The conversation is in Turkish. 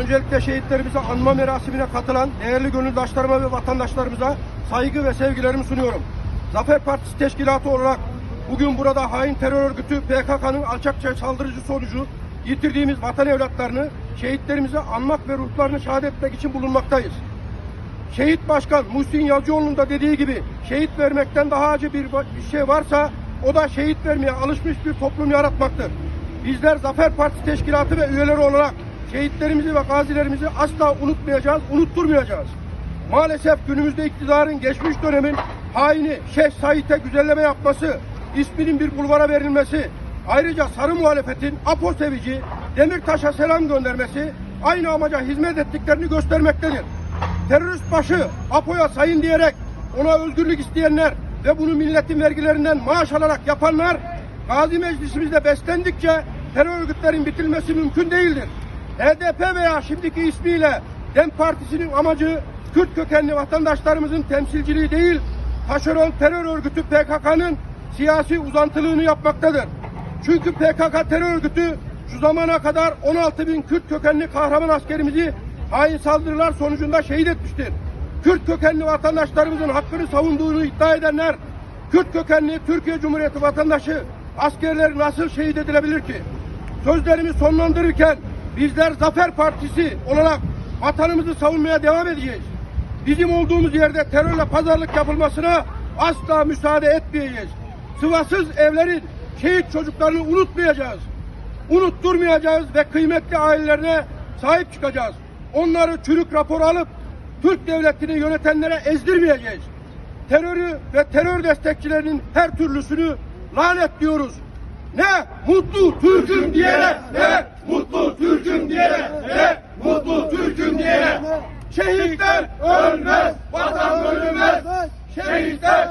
Öncelikle şehitlerimizi anma merasimine katılan değerli gönüldaşlarıma ve vatandaşlarımıza saygı ve sevgilerimi sunuyorum. Zafer Partisi Teşkilatı olarak bugün burada hain terör örgütü PKK'nın alçakça saldırıcı sonucu yitirdiğimiz vatan evlatlarını, şehitlerimizi anmak ve ruhlarını şehadet etmek için bulunmaktayız. Şehit Başkan Muhsin Yazıcıoğlu'nun da dediği gibi şehit vermekten daha acı bir şey varsa o da şehit vermeye alışmış bir toplum yaratmaktır. Bizler Zafer Partisi Teşkilatı ve üyeleri olarak şehitlerimizi ve gazilerimizi asla unutmayacağız, unutturmayacağız. Maalesef günümüzde iktidarın geçmiş dönemin haini Şeyh Said'e güzelleme yapması, isminin bir bulvara verilmesi, ayrıca sarı muhalefetin Apo sevici Demirtaş'a selam göndermesi aynı amaca hizmet ettiklerini göstermektedir. Terörist başı Apo'ya sayın diyerek ona özgürlük isteyenler ve bunu milletin vergilerinden maaş alarak yapanlar Gazi Meclisimizde beslendikçe terör örgütlerin bitilmesi mümkün değildir. HDP veya şimdiki ismiyle DEM Partisi'nin amacı Kürt kökenli vatandaşlarımızın temsilciliği değil, taşeron terör örgütü PKK'nın siyasi uzantılığını yapmaktadır. Çünkü PKK terör örgütü şu zamana kadar 16 bin Kürt kökenli kahraman askerimizi hain saldırılar sonucunda şehit etmiştir. Kürt kökenli vatandaşlarımızın hakkını savunduğunu iddia edenler, Kürt kökenli Türkiye Cumhuriyeti vatandaşı askerler nasıl şehit edilebilir ki? Sözlerimi sonlandırırken bizler Zafer Partisi olarak vatanımızı savunmaya devam edeceğiz. Bizim olduğumuz yerde terörle pazarlık yapılmasına asla müsaade etmeyeceğiz. Sıvasız evlerin şehit çocuklarını unutmayacağız. Unutturmayacağız ve kıymetli ailelerine sahip çıkacağız. Onları çürük rapor alıp Türk devletini yönetenlere ezdirmeyeceğiz. Terörü ve terör destekçilerinin her türlüsünü lanetliyoruz. Ne mutlu Türk'üm diyene, ne mutlu Türk'üm diyene, ne mutlu Türk'üm diyene. Şehitler ölmez, vatan bölünmez. Şehitler